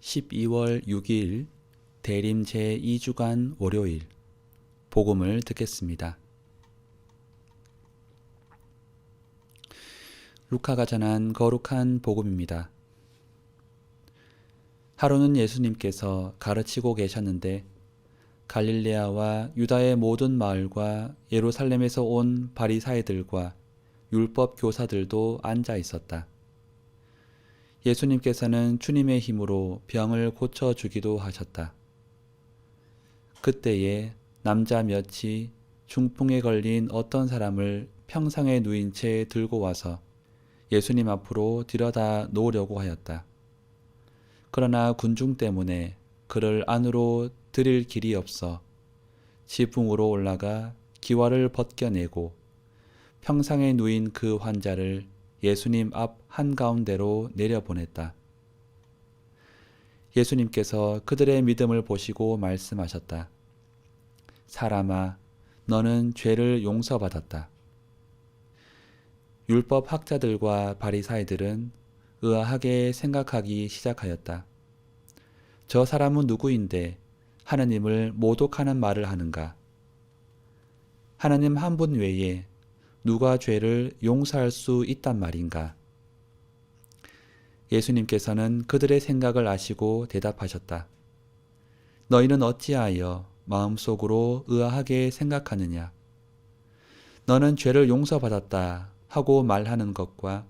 12월 6일 대림 제2주간 월요일 복음을 듣겠습니다. 루카가 전한 거룩한 복음입니다. 하루는 예수님께서 가르치고 계셨는데 갈릴레아와 유다의 모든 마을과 예루살렘에서 온 바리사이들과 율법 교사들도 앉아 있었다. 예수님께서는 주님의 힘으로 병을 고쳐 주기도 하셨다. 그때에 남자 몇이 중풍에 걸린 어떤 사람을 평상에 누인 채 들고 와서 예수님 앞으로 들여다 놓으려고 하였다. 그러나 군중 때문에 그를 안으로 들일 길이 없어 지붕으로 올라가 기와를 벗겨내고 평상에 누인 그 환자를 예수님 앞 한가운데로 내려보냈다. 예수님께서 그들의 믿음을 보시고 말씀하셨다. 사람아, 너는 죄를 용서받았다. 율법 학자들과 바리사이들은 의아하게 생각하기 시작하였다. 저 사람은 누구인데 하나님을 모독하는 말을 하는가? 하나님 한 분 외에 누가 죄를 용서할 수 있단 말인가? 예수님께서는 그들의 생각을 아시고 대답하셨다. 너희는 어찌하여 마음속으로 의아하게 생각하느냐? 너는 죄를 용서받았다 하고 말하는 것과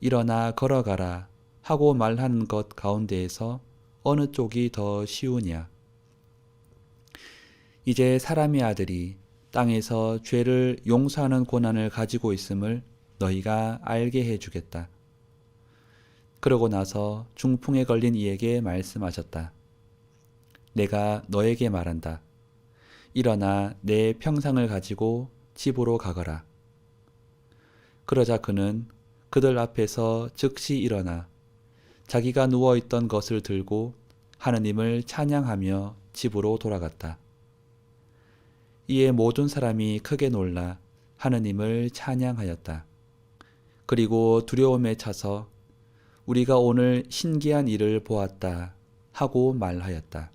일어나 걸어가라 하고 말하는 것 가운데에서 어느 쪽이 더 쉬우냐? 이제 사람의 아들이 땅에서 죄를 용서하는 고난을 가지고 있음을 너희가 알게 해주겠다. 그러고 나서 중풍에 걸린 이에게 말씀하셨다. 내가 너에게 말한다. 일어나 내 평상을 가지고 집으로 가거라. 그러자 그는 그들 앞에서 즉시 일어나 자기가 누워 있던 것을 들고 하느님을 찬양하며 집으로 돌아갔다. 이에 모든 사람이 크게 놀라 하느님을 찬양하였다. 그리고 두려움에 차서 우리가 오늘 신기한 일을 보았다 하고 말하였다.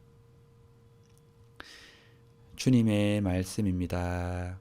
주님의 말씀입니다.